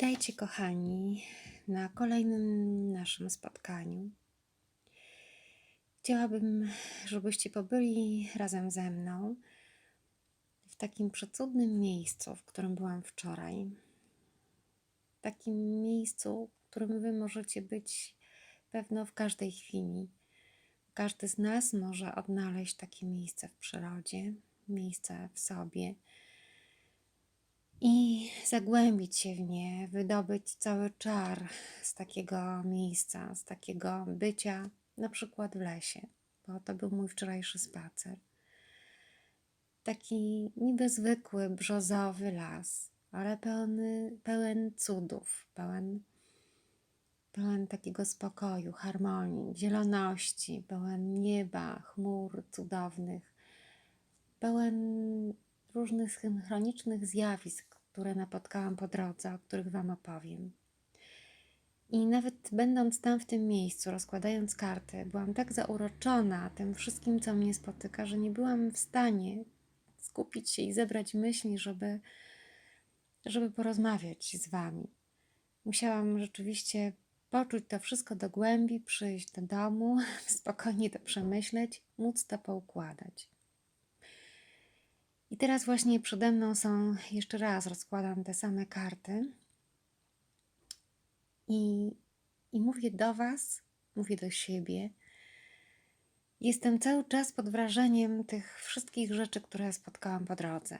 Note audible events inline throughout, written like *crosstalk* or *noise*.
Witajcie, kochani, na kolejnym naszym spotkaniu. Chciałabym, żebyście pobyli razem ze mną w takim przecudnym miejscu, w którym byłam wczoraj. Takim miejscu, w którym Wy możecie być pewno w każdej chwili. Każdy z nas może odnaleźć takie miejsce w przyrodzie, miejsce w sobie i zagłębić się w nie, wydobyć cały czar z takiego miejsca, z takiego bycia, na przykład w lesie, bo to był mój wczorajszy spacer. Taki niby zwykły, brzozowy las, ale pełny, pełen cudów, pełen, pełen takiego spokoju, harmonii, zieloności, pełen nieba, chmur cudownych, pełen różnych synchronicznych zjawisk, które napotkałam po drodze, o których Wam opowiem. I nawet będąc tam w tym miejscu, rozkładając karty, byłam tak zauroczona tym wszystkim, co mnie spotyka, że nie byłam w stanie skupić się i zebrać myśli, żeby, żeby porozmawiać z Wami. Musiałam rzeczywiście poczuć to wszystko do głębi, przyjść do domu, *laughs* spokojnie to przemyśleć, móc to poukładać. I teraz właśnie przede mną są, jeszcze raz rozkładam te same karty i, i mówię do Was, mówię do siebie. Jestem cały czas pod wrażeniem tych wszystkich rzeczy, które spotkałam po drodze.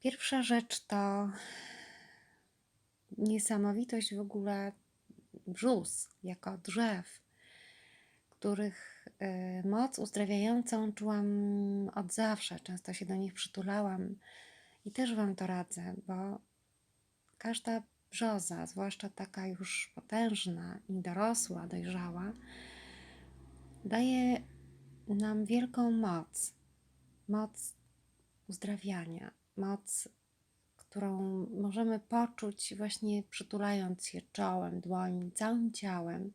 Pierwsza rzecz to niesamowitość w ogóle brzus jako drzew, których moc uzdrawiającą czułam od zawsze. Często się do nich przytulałam i też Wam to radzę, bo każda brzoza, zwłaszcza taka już potężna i dorosła, dojrzała, daje nam wielką moc. Moc uzdrawiania, moc, którą możemy poczuć właśnie przytulając się czołem, dłońmi, całym ciałem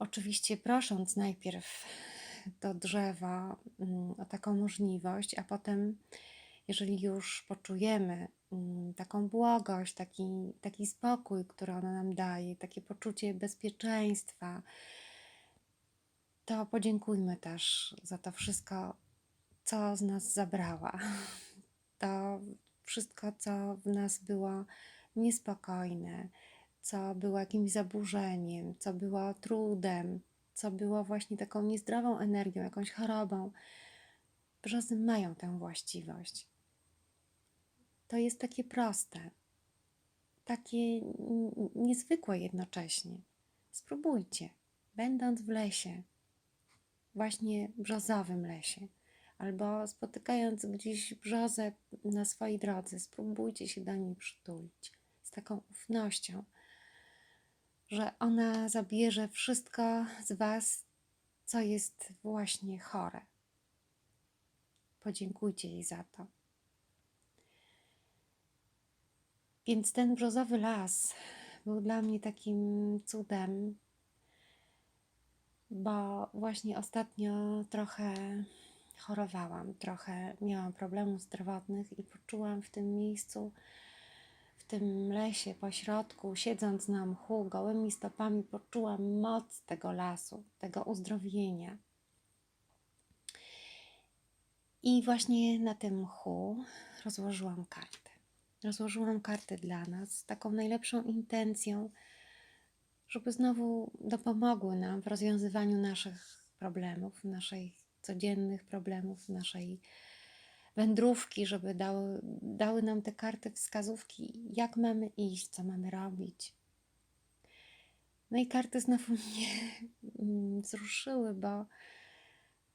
Oczywiście prosząc najpierw do drzewa mm, o taką możliwość, a potem, jeżeli już poczujemy mm, taką błogość, taki, taki spokój, który ona nam daje, takie poczucie bezpieczeństwa, to podziękujmy też za to wszystko, co z nas zabrała. *laughs* To wszystko, co w nas było niespokojne, co było jakimś zaburzeniem, co było trudem, co było właśnie taką niezdrową energią, jakąś chorobą. Brzozy mają tę właściwość. To jest takie proste, takie niezwykłe jednocześnie. Spróbujcie, będąc w lesie, właśnie brzozowym lesie, albo spotykając gdzieś brzozę na swojej drodze, spróbujcie się do niej przytulić z taką ufnością że ona zabierze wszystko z Was, co jest właśnie chore. Podziękujcie jej za to. Więc ten brzozowy las był dla mnie takim cudem, bo właśnie ostatnio trochę chorowałam, trochę miałam problemów zdrowotnych i poczułam w tym miejscu tym lesie pośrodku, siedząc na mchu, gołymi stopami poczułam moc tego lasu, tego uzdrowienia. I właśnie na tym mchu rozłożyłam kartę. Rozłożyłam kartę dla nas z taką najlepszą intencją, żeby znowu dopomogły nam w rozwiązywaniu naszych problemów, naszych codziennych problemów, naszej wędrówki, żeby dały, dały nam te karty wskazówki, jak mamy iść, co mamy robić. No i karty znowu *laughs* mnie mm, wzruszyły, bo,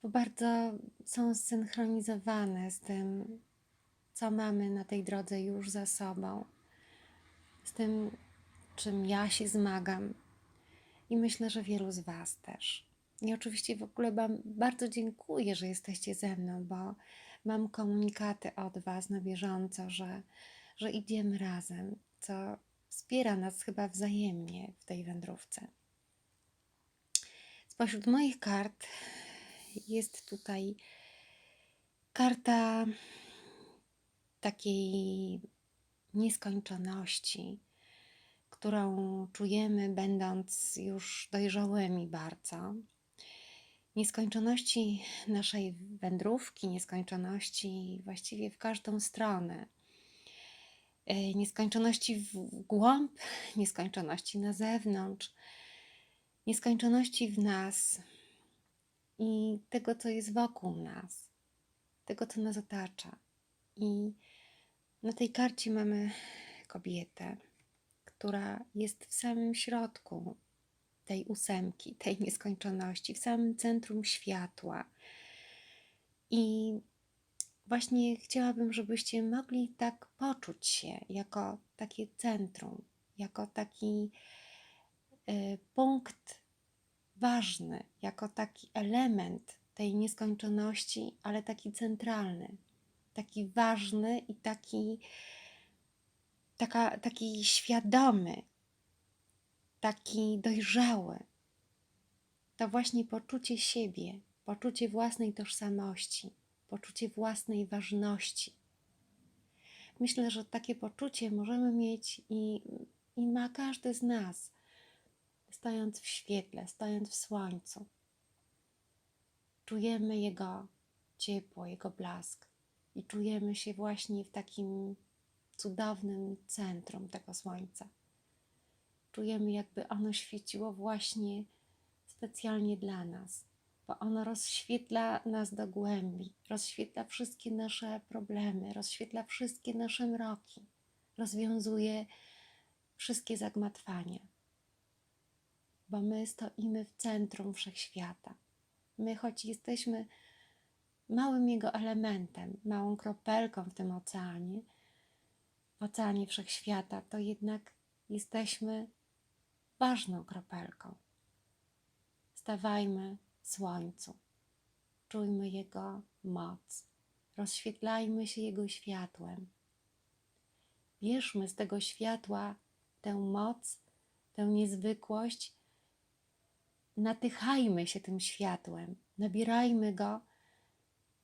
bo bardzo są zsynchronizowane z tym, co mamy na tej drodze już za sobą, z tym, czym ja się zmagam. I myślę, że wielu z Was też. I oczywiście w ogóle bardzo dziękuję, że jesteście ze mną, bo mam komunikaty od Was na bieżąco, że, że idziemy razem, co wspiera nas chyba wzajemnie w tej wędrówce. Spośród moich kart jest tutaj karta takiej nieskończoności, którą czujemy, będąc już dojrzałymi bardzo. Nieskończoności naszej wędrówki, nieskończoności właściwie w każdą stronę. E, Nieskończoności w głąb, nieskończoności na zewnątrz, nieskończoności w nas i tego, co jest wokół nas, tego, co nas otacza. I na tej karcie mamy kobietę, która jest w samym środku tej ósemki, tej nieskończoności, w samym centrum światła. I właśnie chciałabym, żebyście mogli tak poczuć się jako takie centrum, jako taki y, punkt ważny, jako taki element tej nieskończoności, ale taki centralny, taki ważny i taki, taka, taki świadomy, taki dojrzały. To właśnie poczucie siebie, poczucie własnej tożsamości, poczucie własnej ważności. Myślę, że takie poczucie możemy mieć i, i ma każdy z nas, stojąc w świetle, stojąc w słońcu. Czujemy jego ciepło, jego blask i czujemy się właśnie w takim cudownym centrum tego słońca. Czujemy, jakby ono świeciło właśnie specjalnie dla nas, bo ono rozświetla nas do głębi, rozświetla wszystkie nasze problemy, rozświetla wszystkie nasze mroki, rozwiązuje wszystkie zagmatwania, bo my stoimy w centrum wszechświata. My, choć jesteśmy małym jego elementem, małą kropelką w tym oceanie, w oceanie wszechświata, to jednak jesteśmy ważną kropelką. Stawajmy w słońcu, czujmy jego moc, rozświetlajmy się jego światłem. Bierzmy z tego światła tę moc, tę niezwykłość, natychajmy się tym światłem, nabierajmy go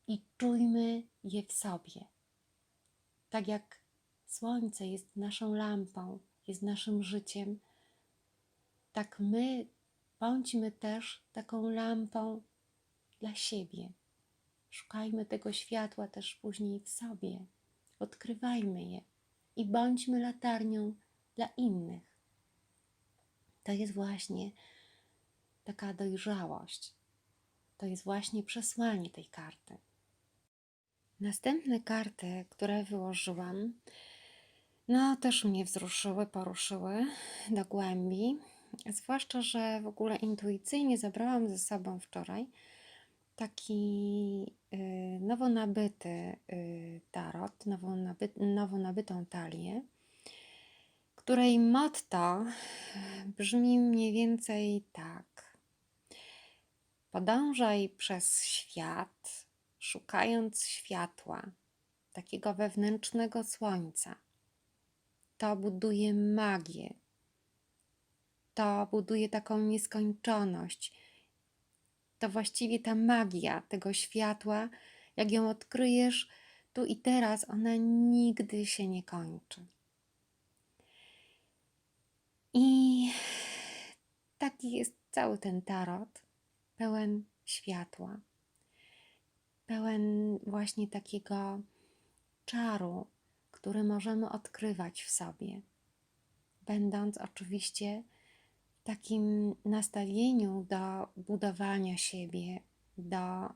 i czujmy je w sobie. Tak jak słońce jest naszą lampą, jest naszym życiem, tak my bądźmy też taką lampą dla siebie. Szukajmy tego światła też później w sobie, odkrywajmy je i bądźmy latarnią dla innych. To jest właśnie taka dojrzałość. To jest właśnie przesłanie tej karty. Następne karty, które wyłożyłam, no też mnie wzruszyły, poruszyły do głębi. Zwłaszcza, że w ogóle intuicyjnie zabrałam ze sobą wczoraj taki y, nowo nabyty y, tarot, nowo, naby, nowo nabytą talię, której motto brzmi mniej więcej tak. Podążaj przez świat, szukając światła, takiego wewnętrznego słońca. To buduje magię, to buduje taką nieskończoność. To właściwie ta magia tego światła, jak ją odkryjesz tu i teraz, ona nigdy się nie kończy. I taki jest cały ten tarot, pełen światła, pełen właśnie takiego czaru, który możemy odkrywać w sobie, będąc oczywiście takim nastawieniu do budowania siebie, do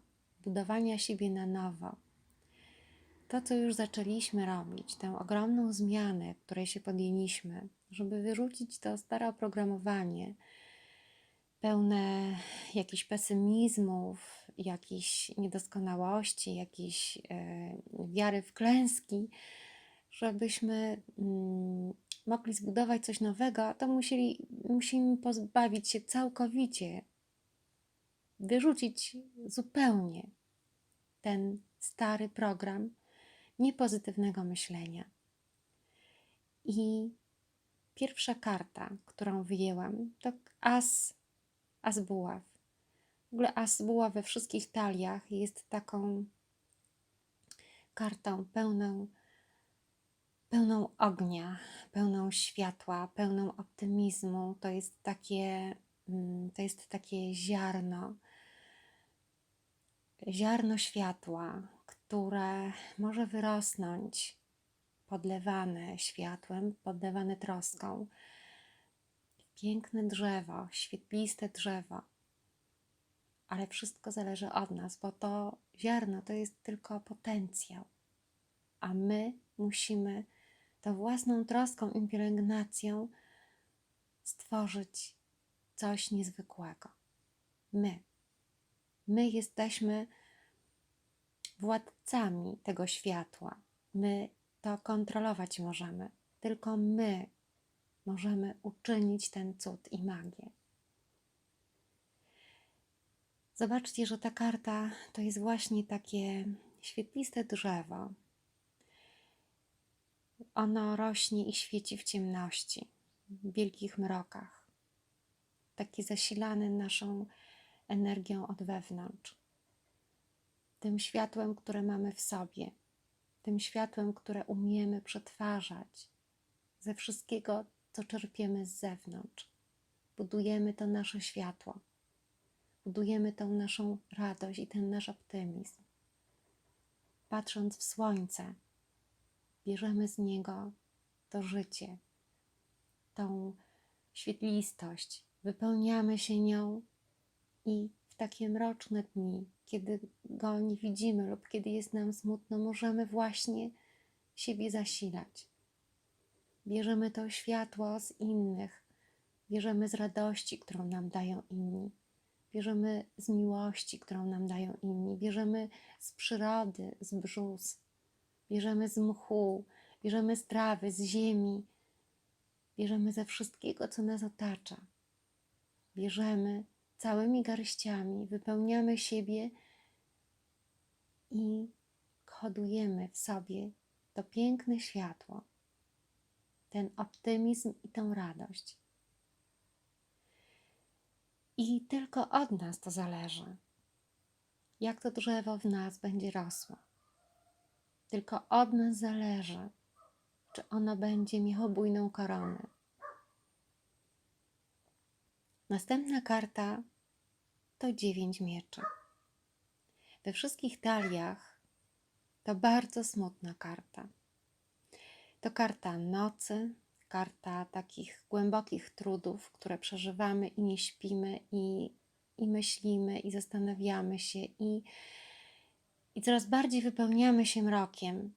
budowania siebie na nowo. To, co już zaczęliśmy robić, tę ogromną zmianę, której się podjęliśmy, żeby wyrzucić to stare oprogramowanie, pełne jakichś pesymizmów, jakichś niedoskonałości, jakiejś e, wiary w klęski, żebyśmy mm, mogli zbudować coś nowego, to musieli, musimy pozbawić się całkowicie, wyrzucić zupełnie ten stary program niepozytywnego myślenia. I pierwsza karta, którą wyjęłam, to as, as buław. W ogóle as buław we wszystkich taliach jest taką kartą pełną pełną ognia, pełną światła, pełną optymizmu. To jest takie, mm, to jest takie ziarno, ziarno światła, które może wyrosnąć podlewane światłem, podlewane troską. Piękne drzewo, świetliste drzewo. Ale wszystko zależy od nas, bo to ziarno to jest tylko potencjał, a my musimy tą własną troską i pielęgnacją stworzyć coś niezwykłego. My. My jesteśmy władcami tego światła. My to kontrolować możemy. Tylko my możemy uczynić ten cud i magię. Zobaczcie, że ta karta to jest właśnie takie świetliste drzewo. Ono rośnie i świeci w ciemności, w wielkich mrokach. Takie zasilane naszą energią od wewnątrz. Tym światłem, które mamy w sobie, tym światłem, które umiemy przetwarzać ze wszystkiego, co czerpiemy z zewnątrz. Budujemy to nasze światło, budujemy tą naszą radość i ten nasz optymizm. Patrząc w słońce, bierzemy z niego to życie, tą świetlistość, wypełniamy się nią i w takie mroczne dni, kiedy go nie widzimy lub kiedy jest nam smutno, możemy właśnie siebie zasilać. Bierzemy to światło z innych, bierzemy z radości, którą nam dają inni, bierzemy z miłości, którą nam dają inni, bierzemy z przyrody, z brzus, bierzemy z mchu, bierzemy z trawy, z ziemi, bierzemy ze wszystkiego, co nas otacza. Bierzemy całymi garściami, wypełniamy siebie i hodujemy w sobie to piękne światło, ten optymizm i tą radość. I tylko od nas to zależy, jak to drzewo w nas będzie rosło. Tylko od nas zależy, czy ono będzie miało bujną koronę. Następna karta to dziewięć mieczy. We wszystkich taliach to bardzo smutna karta. To karta nocy, karta takich głębokich trudów, które przeżywamy i nie śpimy, i, i myślimy, i zastanawiamy się, i, i coraz bardziej wypełniamy się mrokiem,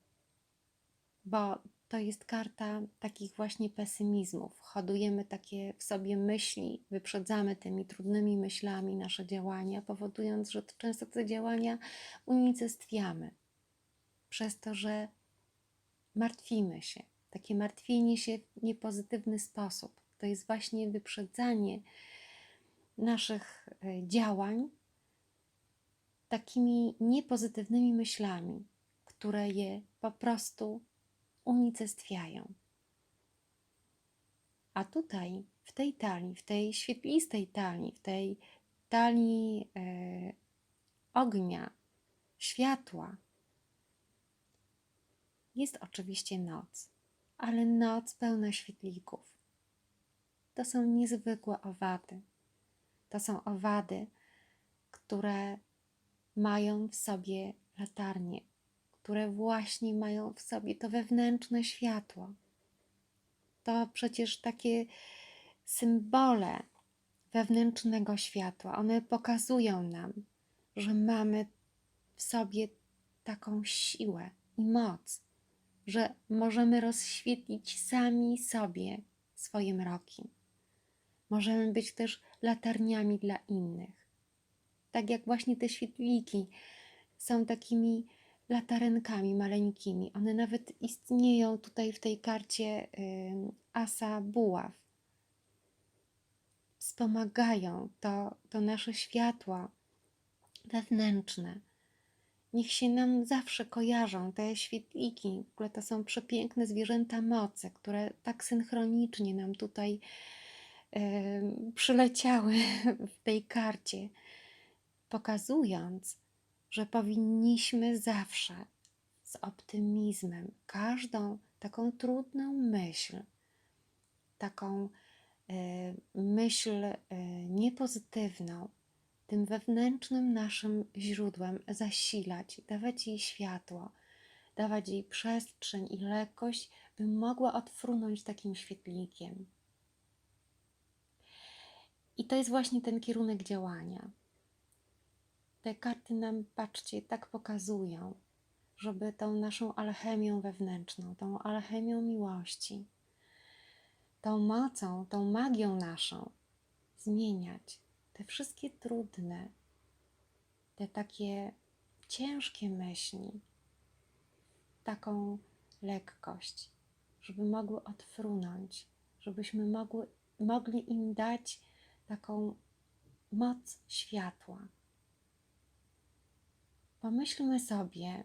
bo to jest karta takich właśnie pesymizmów. Hodujemy takie w sobie myśli, wyprzedzamy tymi trudnymi myślami nasze działania, powodując, że często te działania unicestwiamy przez to, że martwimy się. Takie martwienie się w niepozytywny sposób. To jest właśnie wyprzedzanie naszych e, działań takimi niepozytywnymi myślami, które je po prostu unicestwiają. A tutaj, w tej talii, w tej świetlistej talii, w tej talii e, ognia, światła, jest oczywiście noc, ale noc pełna świetlików. To są niezwykłe owady. To są owady, które mają w sobie latarnię, które właśnie mają w sobie to wewnętrzne światło. To przecież takie symbole wewnętrznego światła. One pokazują nam, że mamy w sobie taką siłę i moc, że możemy rozświetlić sami sobie swoje mroki. Możemy być też latarniami dla innych. Tak jak właśnie te świetliki są takimi latarenkami maleńkimi. One nawet istnieją tutaj w tej karcie asa buław. Wspomagają to, to nasze światło wewnętrzne. Niech się nam zawsze kojarzą te świetliki, które to są przepiękne zwierzęta mocy, które tak synchronicznie nam tutaj przyleciały w tej karcie, pokazując, że powinniśmy zawsze z optymizmem każdą taką trudną myśl, taką e, myśl e, niepozytywną, tym wewnętrznym naszym źródłem zasilać, dawać jej światło, dawać jej przestrzeń i lekkość, by mogła odfrunąć takim świetlikiem. I to jest właśnie ten kierunek działania. Te karty nam, patrzcie, tak pokazują, żeby tą naszą alchemią wewnętrzną, tą alchemią miłości, tą mocą, tą magią naszą zmieniać te wszystkie trudne, te takie ciężkie myśli, taką lekkość, żeby mogły odfrunąć, żebyśmy mogły, mogli im dać taką moc światła. Pomyślmy sobie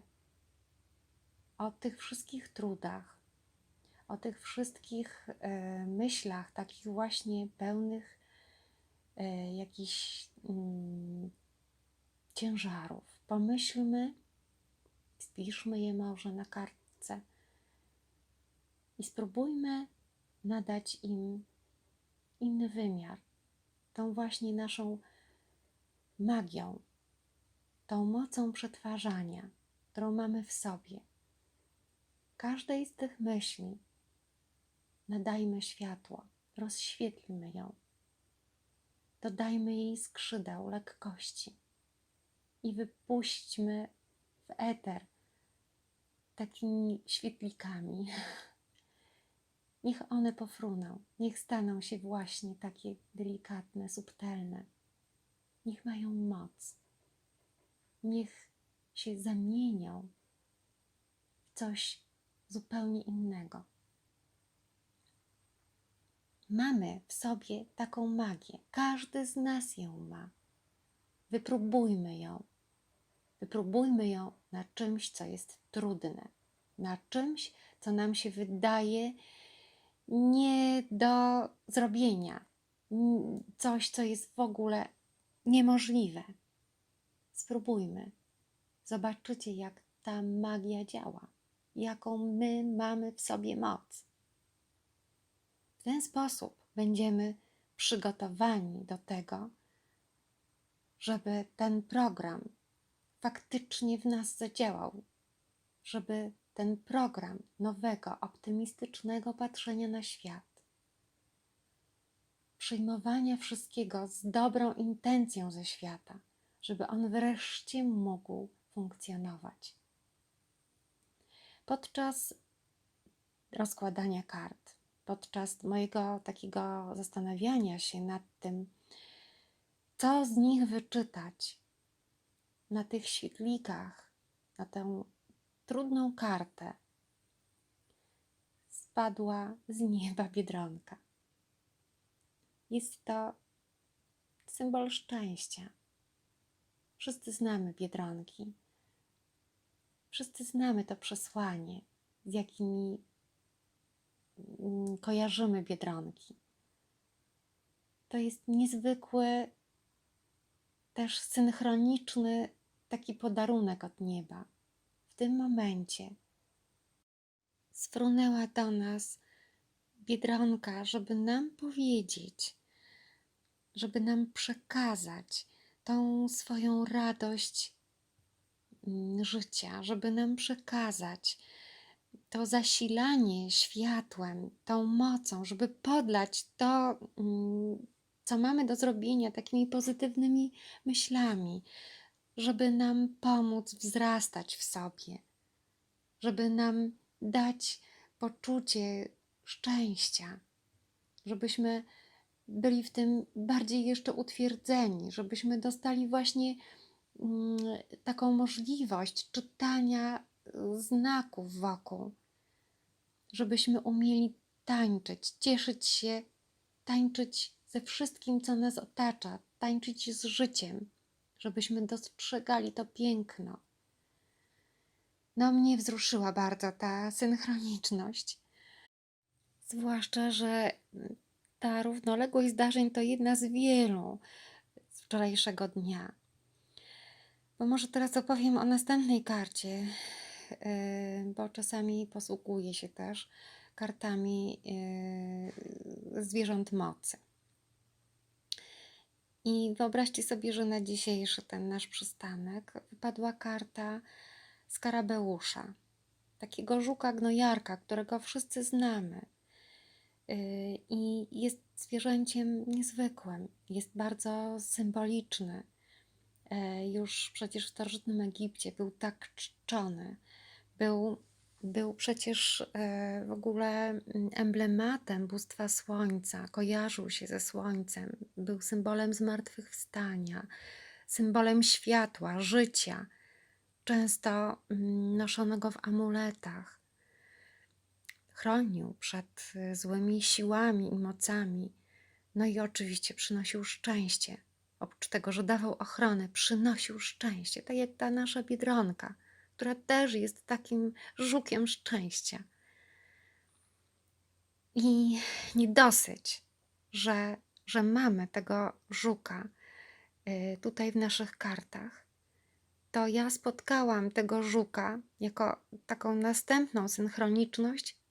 o tych wszystkich trudach, o tych wszystkich e, myślach, takich właśnie pełnych e, jakichś mm, ciężarów. Pomyślmy, spiszmy je może na kartce i spróbujmy nadać im inny wymiar, tą właśnie naszą magią, tą mocą przetwarzania, którą mamy w sobie. Każdej z tych myśli nadajmy światło, rozświetlmy ją, dodajmy jej skrzydeł, lekkości i wypuśćmy w eter takimi świetlikami. *laughs* Niech one pofruną, niech staną się właśnie takie delikatne, subtelne. Niech mają moc. Niech się zamienią w coś zupełnie innego. Mamy w sobie taką magię. Każdy z nas ją ma. Wypróbujmy ją. Wypróbujmy ją na czymś, co jest trudne, na czymś, co nam się wydaje nie do zrobienia, coś, co jest w ogóle niemożliwe. Spróbujmy. Zobaczycie, jak ta magia działa, jaką my mamy w sobie moc. W ten sposób będziemy przygotowani do tego, żeby ten program faktycznie w nas zadziałał, żeby ten program nowego, optymistycznego patrzenia na świat, przyjmowania wszystkiego z dobrą intencją ze świata, żeby on wreszcie mógł funkcjonować. Podczas rozkładania kart, podczas mojego takiego zastanawiania się nad tym, co z nich wyczytać na tych świetlikach, na tę trudną kartę, spadła z nieba biedronka. Jest to symbol szczęścia. Wszyscy znamy biedronki. Wszyscy znamy to przesłanie, z jakimi mm, kojarzymy biedronki. To jest niezwykły, też synchroniczny taki podarunek od nieba w tym momencie sfrunęła do nas biedronka, żeby nam powiedzieć, żeby nam przekazać tą swoją radość mm, życia, żeby nam przekazać to zasilanie światłem, tą mocą, żeby podlać to, mm, co mamy do zrobienia takimi pozytywnymi myślami, żeby nam pomóc wzrastać w sobie, żeby nam dać poczucie szczęścia, żebyśmy byli w tym bardziej jeszcze utwierdzeni, żebyśmy dostali właśnie mm, taką możliwość czytania znaków wokół, żebyśmy umieli tańczyć, cieszyć się, tańczyć ze wszystkim, co nas otacza, tańczyć z życiem żebyśmy dostrzegali to piękno. No, mnie wzruszyła bardzo ta synchroniczność. Zwłaszcza, że ta równoległość zdarzeń to jedna z wielu z wczorajszego dnia. Bo może teraz opowiem o następnej karcie, y, bo czasami posługuję się też kartami y, zwierząt mocy. I wyobraźcie sobie, że na dzisiejszy ten nasz przystanek wypadła karta skarabeusza, takiego żuka gnojarka, którego wszyscy znamy. Yy, I jest zwierzęciem niezwykłym, jest bardzo symboliczny. Yy, Już przecież w starożytnym Egipcie był tak czczony, był, był przecież yy, w ogóle mm, emblematem bóstwa słońca, kojarzył się ze słońcem, był symbolem zmartwychwstania, symbolem światła, życia, często mm, noszonego w amuletach. Chronił przed y, złymi siłami i mocami, no i oczywiście przynosił szczęście. Oprócz tego, że dawał ochronę, przynosił szczęście, tak jak ta nasza biedronka, która też jest takim żukiem szczęścia. I nie dosyć, że, że mamy tego żuka y, tutaj w naszych kartach, to ja spotkałam tego żuka jako taką następną synchroniczność,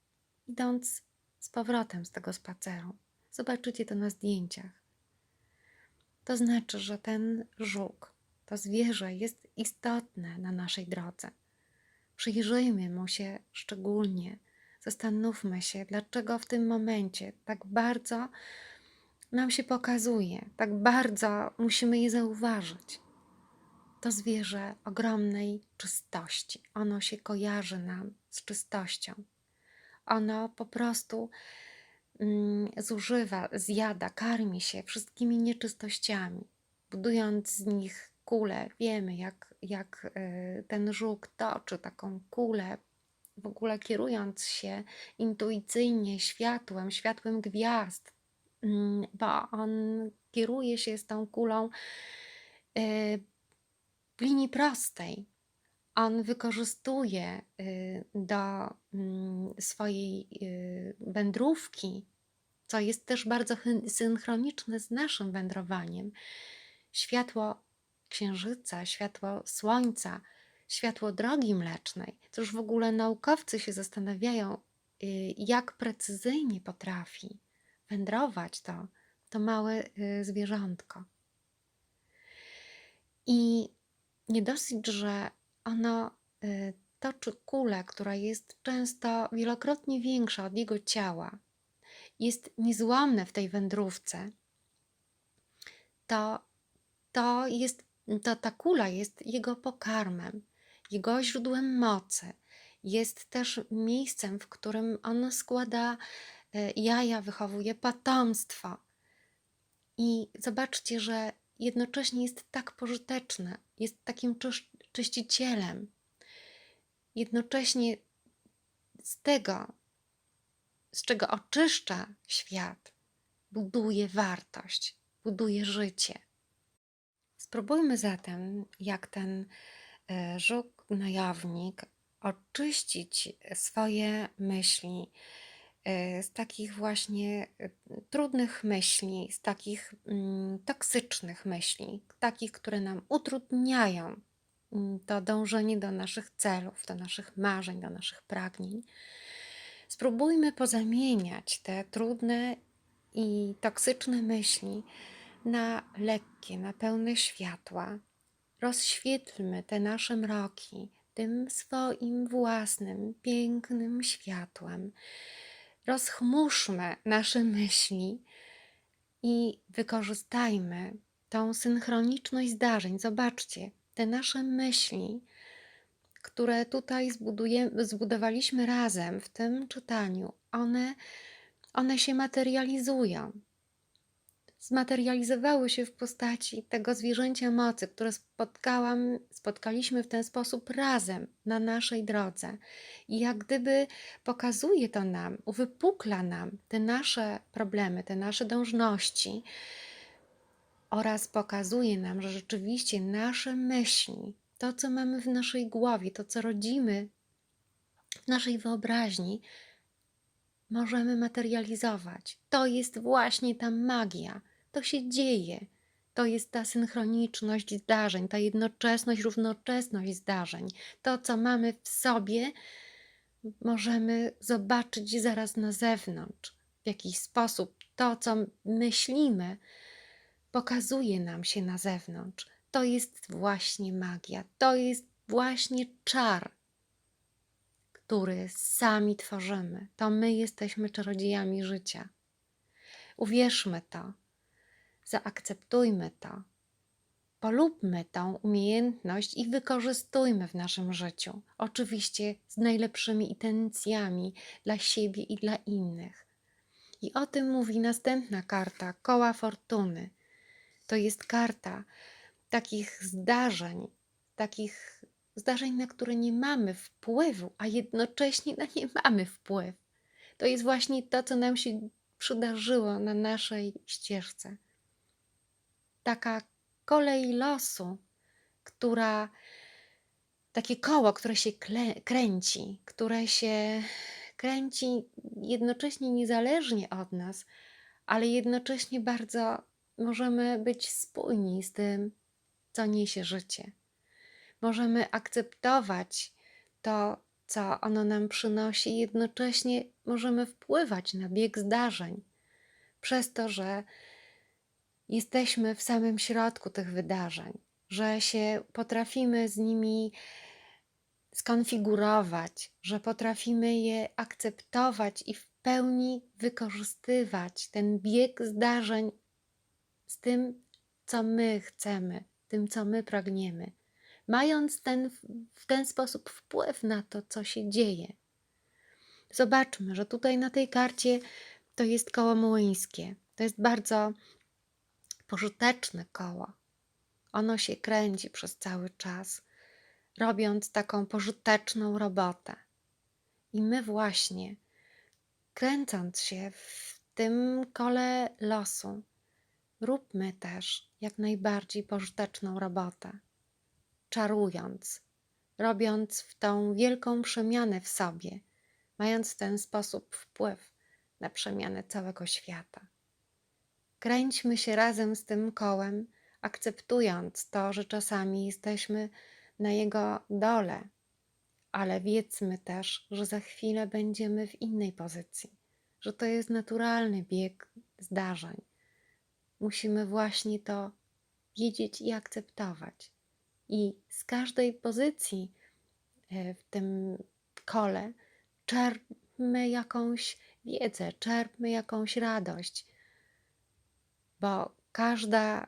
idąc z powrotem z tego spaceru. Zobaczycie to na zdjęciach. To znaczy, że ten żuk, to zwierzę jest istotne na naszej drodze. Przyjrzyjmy mu się szczególnie. Zastanówmy się, dlaczego w tym momencie tak bardzo nam się pokazuje, tak bardzo musimy je zauważyć. To zwierzę ogromnej czystości. Ono się kojarzy nam z czystością. Ono po prostu mm, zużywa, zjada, karmi się wszystkimi nieczystościami, budując z nich kulę. Wiemy, jak, jak y, ten żuk toczy taką kulę, w ogóle kierując się intuicyjnie światłem, światłem gwiazd, mm, bo on kieruje się z tą kulą y, w linii prostej. On wykorzystuje y, do mm, swojej y, wędrówki, co jest też bardzo synchroniczne z naszym wędrowaniem, światło księżyca, światło słońca, światło drogi mlecznej. To już w ogóle naukowcy się zastanawiają, y, jak precyzyjnie potrafi wędrować to, to małe zwierzątko. I nie dosyć, że ono y, toczy kulę, która jest często wielokrotnie większa od jego ciała, jest niezłomne w tej wędrówce, to, to, jest, to ta kula jest jego pokarmem, jego źródłem mocy. Jest też miejscem, w którym on składa y, jaja, wychowuje potomstwo. I zobaczcie, że jednocześnie jest tak pożyteczne, jest takim czysz- czyścicielem. Jednocześnie z tego, z czego oczyszcza świat, buduje wartość, buduje życie. Spróbujmy zatem, jak ten e, żuk gnojownik, oczyścić swoje myśli e, z takich właśnie e, trudnych myśli, z takich mm, toksycznych myśli, takich, które nam utrudniają to dążenie do naszych celów, do naszych marzeń, do naszych pragnień. Spróbujmy pozamieniać te trudne i toksyczne myśli na lekkie, na pełne światła. Rozświetlmy te nasze mroki tym swoim własnym, pięknym światłem. Rozchmurzmy nasze myśli i wykorzystajmy tą synchroniczność zdarzeń. Zobaczcie, te nasze myśli, które tutaj zbudowaliśmy razem w tym czytaniu, one, one się materializują. Zmaterializowały się w postaci tego zwierzęcia mocy, które spotkałam, spotkaliśmy w ten sposób razem na naszej drodze. I jak gdyby pokazuje to nam, uwypukla nam te nasze problemy, te nasze dążności oraz pokazuje nam, że rzeczywiście nasze myśli, to co mamy w naszej głowie, to co rodzimy w naszej wyobraźni, możemy materializować. To jest właśnie ta magia. To się dzieje. To jest ta synchroniczność zdarzeń, ta jednoczesność, równoczesność zdarzeń. To, co mamy w sobie, możemy zobaczyć zaraz na zewnątrz. W jakiś sposób to, co myślimy, pokazuje nam się na zewnątrz. To jest właśnie magia, to jest właśnie czar, który sami tworzymy. To my jesteśmy czarodziejami życia. Uwierzmy to, zaakceptujmy to, polubmy tą umiejętność i wykorzystujmy w naszym życiu. Oczywiście z najlepszymi intencjami dla siebie i dla innych. I o tym mówi następna karta koła fortuny. To jest karta takich zdarzeń, takich zdarzeń, na które nie mamy wpływu, a jednocześnie na nie mamy wpływ. To jest właśnie to, co nam się przydarzyło na naszej ścieżce. Taka kolej losu, która, takie koło, które się kręci, które się kręci jednocześnie niezależnie od nas, ale jednocześnie bardzo możemy być spójni z tym, co niesie życie. Możemy akceptować to, co ono nam przynosi, i jednocześnie możemy wpływać na bieg zdarzeń, przez to, że jesteśmy w samym środku tych wydarzeń, że się potrafimy z nimi skonfigurować, że potrafimy je akceptować i w pełni wykorzystywać ten bieg zdarzeń z tym, co my chcemy, tym, co my pragniemy, mając ten, w ten sposób wpływ na to, co się dzieje. Zobaczmy, że tutaj na tej karcie to jest koło młyńskie. To jest bardzo pożyteczne koło. Ono się kręci przez cały czas, robiąc taką pożyteczną robotę. I my właśnie, kręcąc się w tym kole losu, róbmy też jak najbardziej pożyteczną robotę, czarując, robiąc w tą wielką przemianę w sobie, mając w ten sposób wpływ na przemianę całego świata. Kręćmy się razem z tym kołem, akceptując to, że czasami jesteśmy na jego dole, ale wiedzmy też, że za chwilę będziemy w innej pozycji, że to jest naturalny bieg zdarzeń. Musimy właśnie to wiedzieć i akceptować. I z każdej pozycji e, w tym kole czerpmy jakąś wiedzę, czerpmy jakąś radość, bo każda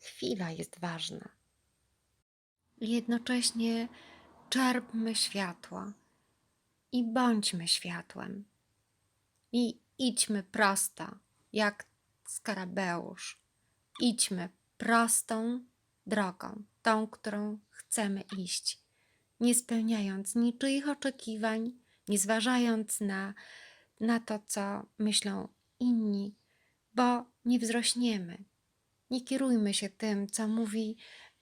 chwila jest ważna. Jednocześnie czerpmy światło i bądźmy światłem. I idźmy prosto, jak skarabeusz. Idźmy prostą drogą, tą, którą chcemy iść, nie spełniając niczyich oczekiwań, nie zważając na, na to, co myślą inni, bo nie wzrośniemy. Nie kierujmy się tym, co mówi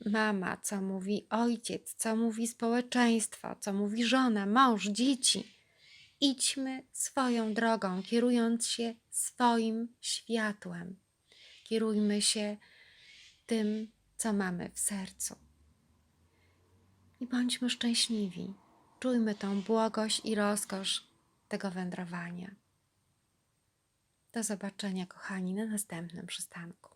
mama, co mówi ojciec, co mówi społeczeństwo, co mówi żona, mąż, dzieci. Idźmy swoją drogą, kierując się swoim światłem. Kierujmy się tym, co mamy w sercu. I bądźmy szczęśliwi. Czujmy tą błogość i rozkosz tego wędrowania. Do zobaczenia, kochani, na następnym przystanku.